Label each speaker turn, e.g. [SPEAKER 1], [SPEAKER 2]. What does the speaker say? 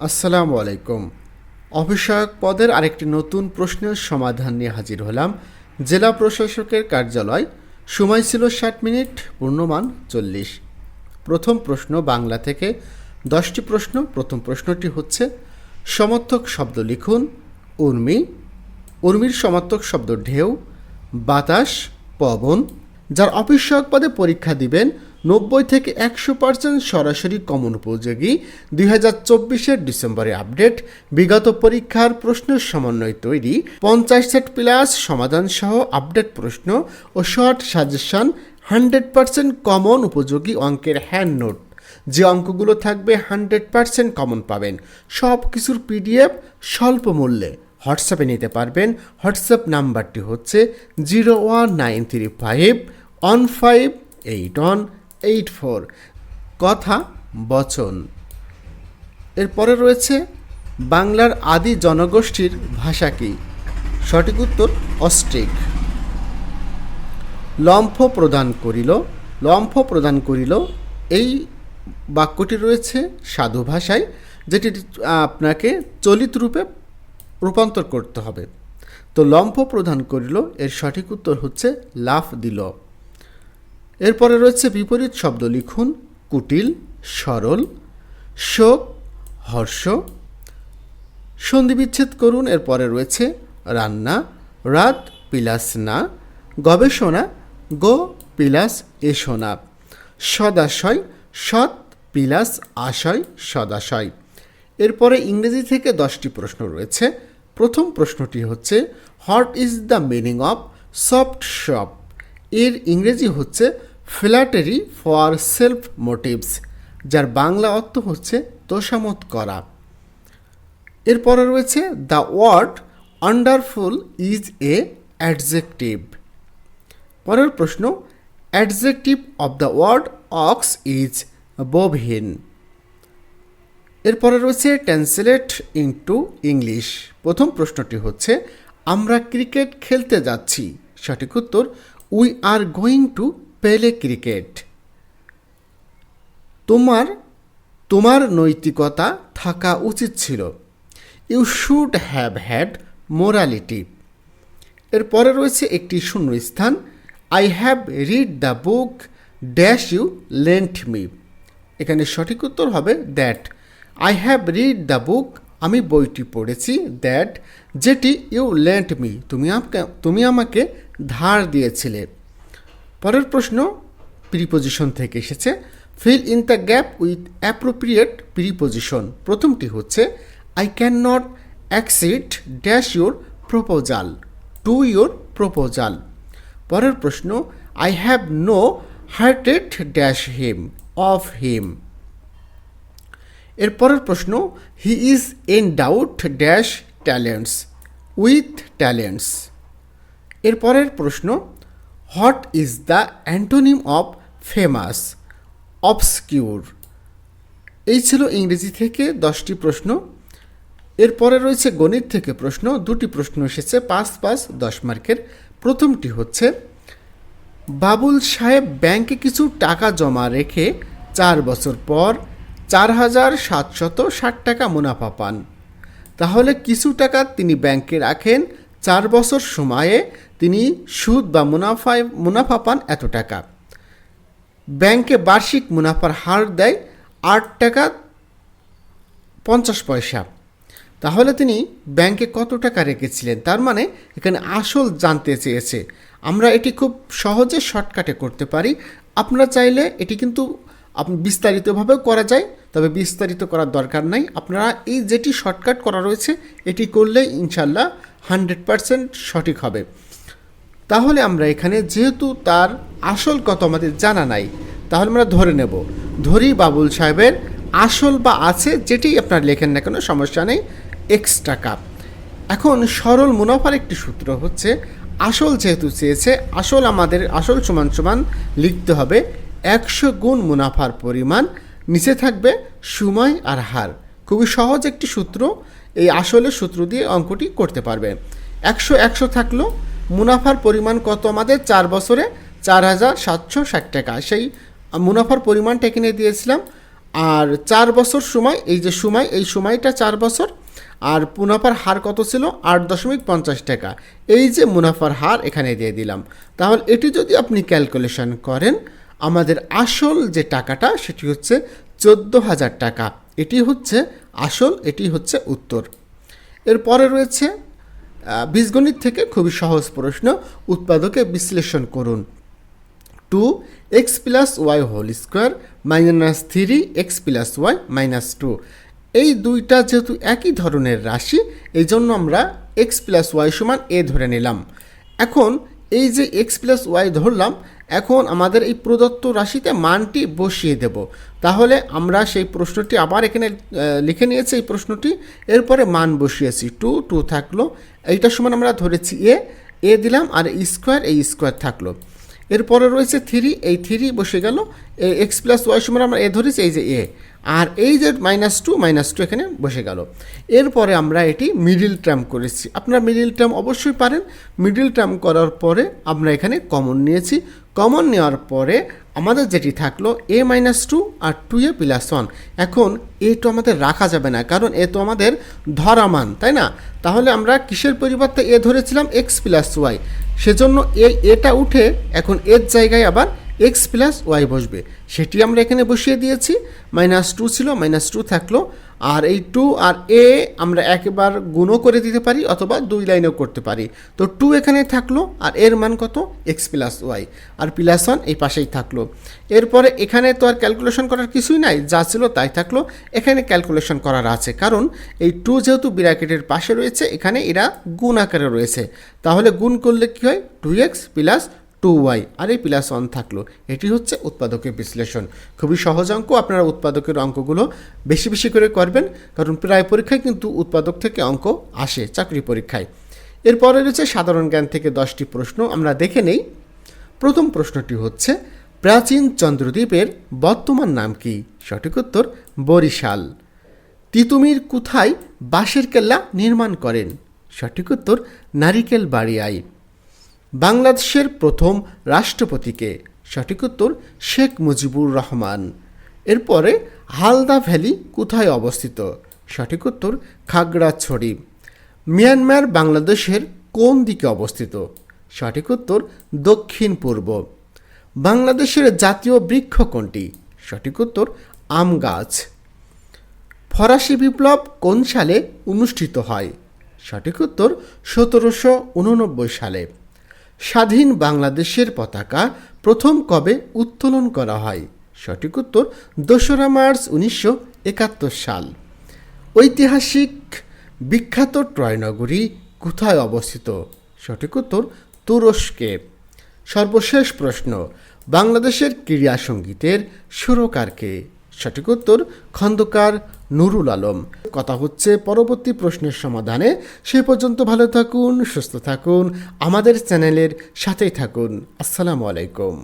[SPEAKER 1] আসসালামু আলাইকুম। অভিষয়ক পদের আরেকটি নতুন প্রশ্নের সমাধান নিয়ে হাজির হলাম। জেলা প্রশাসকের কার্যালয়, সময় ছিল ষাট মিনিট, পূর্ণমান চল্লিশ। প্রথম প্রশ্ন বাংলা থেকে, দশটি প্রশ্ন, প্রথম প্রশ্নটি হচ্ছে, সমর্থক শব্দ লিখুন, উর্মি। উর্মির সমর্থক শব্দ ঢেউ, বাতাস, পবন। যার অফিসক পদে পরীক্ষা দিবেন নব্বই থেকে একশো পার্সেন্ট সরাসরি কমন উপযোগী। দুই হাজার চব্বিশের ডিসেম্বরে আপডেট। বিগত পরীক্ষার প্রশ্নের সমন্বয় তৈরি। পঞ্চাশ সেট প্লাস সমাধান সহ আপডেট প্রশ্ন ও short suggestion hundred percent common উপযোগী অঙ্কের হ্যান্ড নোট যে অঙ্কগুলো থাকবে হান্ড্রেড পার্সেন্ট কমন পাবেন। সব কিছুর পিডিএফ স্বল্প মূল্যে। হোয়াটসঅ্যাপে নিতে পারবেন। হোয়াটসঅ্যাপ নাম্বারটি হচ্ছে zero one nine three five one five eight one eight four কথা বচন এরপরে রয়েছে বাংলার আদি জনগোষ্ঠীর ভাষা কি সঠিক উত্তর অস্ট্রিক লম্ফ প্রদান করিল লম্ফ প্রদান করিল এই বাক্যটি রয়েছে সাধু ভাষায় যেটি আপনাকে চলিত রূপে রূপান্তর করতে হবে তো লম্ফ প্রদান করিল এর সঠিক উত্তর হচ্ছে লাফ দিল এরপরে রয়েছে বিপরীত শব্দ লিখুন, কুটিল, সরল, শোক, হর্ষ। সন্ধিবিচ্ছেদ করুন, এরপরে রয়েছে রান্না, রাত পিলাস না, গবেষণা, গো পিলাস এসোনা সদাশয়, সৎ পিলাস আশয়, সদাশয়। এরপরে ইংরেজি থেকে দশটি প্রশ্ন রয়েছে। প্রথম প্রশ্নটি হচ্ছে, what is the meaning of soft shop? এর ইংরেজি হচ্ছে ফ্ল্যাটারি ফর সেলফ মোটিভস, যার বাংলা অর্থ হচ্ছে তোষামত করা। এরপরে রয়েছে the word wonderful is a adjective পরের প্রশ্ন, adjective of the word ox is বোভহীন এরপরে রয়েছে ট্রান্সলেট ইনটু ইংলিশ। প্রথম প্রশ্নটি হচ্ছে, আমরা ক্রিকেট খেলতে যাচ্ছি। সঠিক উত্তর, we are going to play cricket. তোমার তোমার নৈতিকতা থাকা উচিত ছিল। You should have had morality এরপরে রয়েছে একটি শূন্যস্থান। I have read the book dash you lent me এখানে সঠিক উত্তর হবে that I have read the book আমি বইটি পড়েছি দ্যাট যেটি ইউ লেন্ট মি তুমি আমাকে তুমি আমাকে ধার দিয়েছিলে। পরের প্রশ্ন প্রিপোজিশন থেকে এসেছে fill in the gap with appropriate preposition প্রথমটি হচ্ছে I can not accede dash your proposal to your proposal পরের প্রশ্ন I have no hearted dash him of him এর পরের প্রশ্ন he is endowed dash talents with talents এর পরের প্রশ্ন what is the antonym of famous obscure এই ছিল ইংরেজি থেকে দশটি প্রশ্ন। এরপরে রয়েছে গণিত থেকে প্রশ্ন। দুটি প্রশ্ন এসেছে, পাঁচ পাঁচ, দশ মার্কের। প্রথমটি হচ্ছে, বাবুল সাহেব ব্যাংকে কিছু টাকা জমা রেখে চার বছর পর চার হাজার সাতশত ষাট টাকা মুনাফা পান। তাহলে কিছু টাকা তিনি ব্যাংকে রাখেন চার বছর সময়ে তিনি সুদ বা মুনাফায়, মুনাফা পান এত টাকা। ব্যাংকে বার্ষিক মুনাফার হার দেয় আট টাকা পঞ্চাশ পয়সা। তাহলে তিনি ব্যাংকে কত টাকা রেখেছিলেন? তার মানে এখানে আসল জানতে চেয়েছে। আমরা এটি খুব সহজে শর্টকাটে করতে পারি। আপনারা চাইলে এটি কিন্তু বিস্তারিতভাবেও করা যায়, তবে বিস্তারিত করার দরকার নাই। আপনারা এই যেটি শর্টকাট করা রয়েছে, এটি করলে ইনশাল্লাহ হান্ড্রেড পারসেন্ট সঠিক হবে। তাহলে আমরা এখানে যেহেতু তার আসল কত আমাদের জানা নাই, তাহলে আমরা ধরে নেব। ধরি বাবুল সাহেবের আসল বা আছে যেটি আপনার লেখেন না কোনো, সমস্যা নেই এক্স টাকা এখন সরল মুনাফার একটি সূত্র হচ্ছে, আসল যেহেতু চেয়েছে, আসল আমাদের আসল সমান সমান লিখতে হবে, একশো গুণ মুনাফার পরিমাণ, নিচে থাকবে সময় আর হার। খুবই সহজ একটি সূত্র, এই আসলের সূত্র দিয়ে অঙ্কটি করতে পারবে। একশো একশো থাকল মুনাফার পরিমাণ কত আমাদের? চার বছরে চার হাজার সাতশো ষাট টাকা। সেই মুনাফার পরিমাণটা এখানে দিয়েছিলাম। আর চার বছর সময়, এই যে সময়, এই সময়টা চার বছর। আর মুনাফার হার কত ছিল? আট দশমিক পঞ্চাশ টাকা। এই যে মুনাফার হার এখানে দিয়ে দিলাম। তাহলে এটি যদি আপনি ক্যালকুলেশন করেন, আমাদের আসল যে টাকাটা, সেটি হচ্ছে চোদ্দ হাজার টাকা। এটি হচ্ছে আসল, এটি হচ্ছে উত্তর। এরপরে রয়েছে বীজগণিত থেকে খুবই সহজ প্রশ্ন, উৎপাদকে বিশ্লেষণ করুন। Two x plus y whole square minus three x plus y minus two এই দুইটা যেহেতু একই ধরনের রাশি এই জন্য আমরা এক্স প্লাস ওয়াই সমান এ ধরে নিলাম। এখন এই যে এক্স প্লাস ওয়াই ধরলাম, এখন আমাদের এই প্রদত্ত রাশিতে মানটি বসিয়ে দেব। তাহলে আমরা সেই প্রশ্নটি আবার এখানে লিখে নিয়েছি এই প্রশ্নটি। এরপরে মান বসিয়েছি। টু টু থাকল। এইটার সমান আমরা ধরেছি এ এ দিলাম আর স্কোয়ার এই স্কোয়ার থাকল। এরপরে রয়েছে থ্রি এই থ্রি বসে গেল। এক্স প্লাস ওয়াই সমান আমরা এ ধরেছি, এই যে এ আর এই যে মাইনাস টু মাইনাস টু এখানে বসে গেল। এরপরে আমরা এটি মিডিল টার্ম করেছি। আপনারা মিডিল টার্ম অবশ্যই পারেন। মিডিল টার্ম করার পরে আমরা এখানে কমন নিয়েছি। কমন নেওয়ার পরে আমাদের যেটি থাকল এ মাইনাস টু আর টু এ প্লাস ওয়ান এখন এ তো আমাদের রাখা যাবে না, কারণ এ তো আমাদের ধরা মান, তাই না? তাহলে আমরা কিসের পরিবর্তে এ ধরেছিলাম? এক্স প্লাস ওয়াই সেজন্য এ এটা উঠে এখন এর জায়গায় আবার এক্স প্লাস ওয়াই বসবে। সেটি আমরা এখানে বসিয়ে দিয়েছি। মাইনাস টু ছিল মাইনাস টু থাকল। আর এই টু আর এ আমরা একবার গুণও করে দিতে পারি অথবা দুই লাইনেও করতে পারি। তো টু এখানে থাকল, আর এর মান কত? এক্স প্লাস ওয়াই আর প্লাস ওয়ান এই পাশেই থাকল। এরপরে এখানে তো আর ক্যালকুলেশন করার কিছুই নাই, যা ছিল তাই থাকল। এখানে ক্যালকুলেশন করার আছে। কারণ এই টু যেহেতু বিরাকেটের পাশে রয়েছে, এখানে এরা গুণ আকারে রয়েছে। তাহলে গুণ করলে কী হয়? Two x plus two y আর এই প্লাস ওয়ান থাকল, এটি হচ্ছে উৎপাদকের বিশ্লেষণ। খুবই সহজ অঙ্ক, আপনারা উৎপাদকের অঙ্কগুলো বেশি বেশি করে করবেন, কারণ প্রায় পরীক্ষায় কিন্তু উৎপাদক থেকে অঙ্ক আসে চাকরি পরীক্ষায়। এরপরে রয়েছে সাধারণ জ্ঞান থেকে দশটি প্রশ্ন, আমরা দেখে নেই। প্রথম প্রশ্নটি হচ্ছে, প্রাচীন চন্দ্রদ্বীপের বর্তমান নাম কি? সঠিক উত্তর, বরিশাল। তিতুমির কোথায় বাঁশের কেল্লা নির্মাণ করেন? সঠিক উত্তর, নারিকেল বাড়িয়ায় বাংলাদেশের প্রথম রাষ্ট্রপতিকে। সঠিক উত্তর, শেখ মুজিবুর রহমান। এরপরে হালদা ভ্যালি কোথায় অবস্থিত? সঠিক উত্তর খাগড়াছড়ি মিয়ানমার বাংলাদেশের কোন দিকে অবস্থিত? সঠিক উত্তর, দক্ষিণ পূর্ব। বাংলাদেশের জাতীয় বৃক্ষ কোনটি? সঠিক উত্তর, আম গাছ। ফরাসি বিপ্লব কোন সালে অনুষ্ঠিত হয়? সঠিক উত্তর, সতেরোশো উননব্বই সালে। স্বাধীন বাংলাদেশের পতাকা প্রথম কবে উত্তোলন করা হয়? সঠিক উত্তর দোসরা মার্চ উনিশশো একাত্তর সাল। ঐতিহাসিক বিখ্যাত ট্রয়নগরী কোথায় অবস্থিত? সঠিক উত্তর তুরস্কে। সর্বশেষ প্রশ্ন, বাংলাদেশের ক্রীড়া সঙ্গীতের সুরকারকে সঠিক উত্তর খন্দকার নুরুল আলম। কথা হচ্ছে পরবর্তী প্রশ্নের সমাধানে। সে পর্যন্ত ভালো থাকুন, সুস্থ থাকুন, আমাদের চ্যানেলের সাথেই থাকুন। আসসালামু আলাইকুম।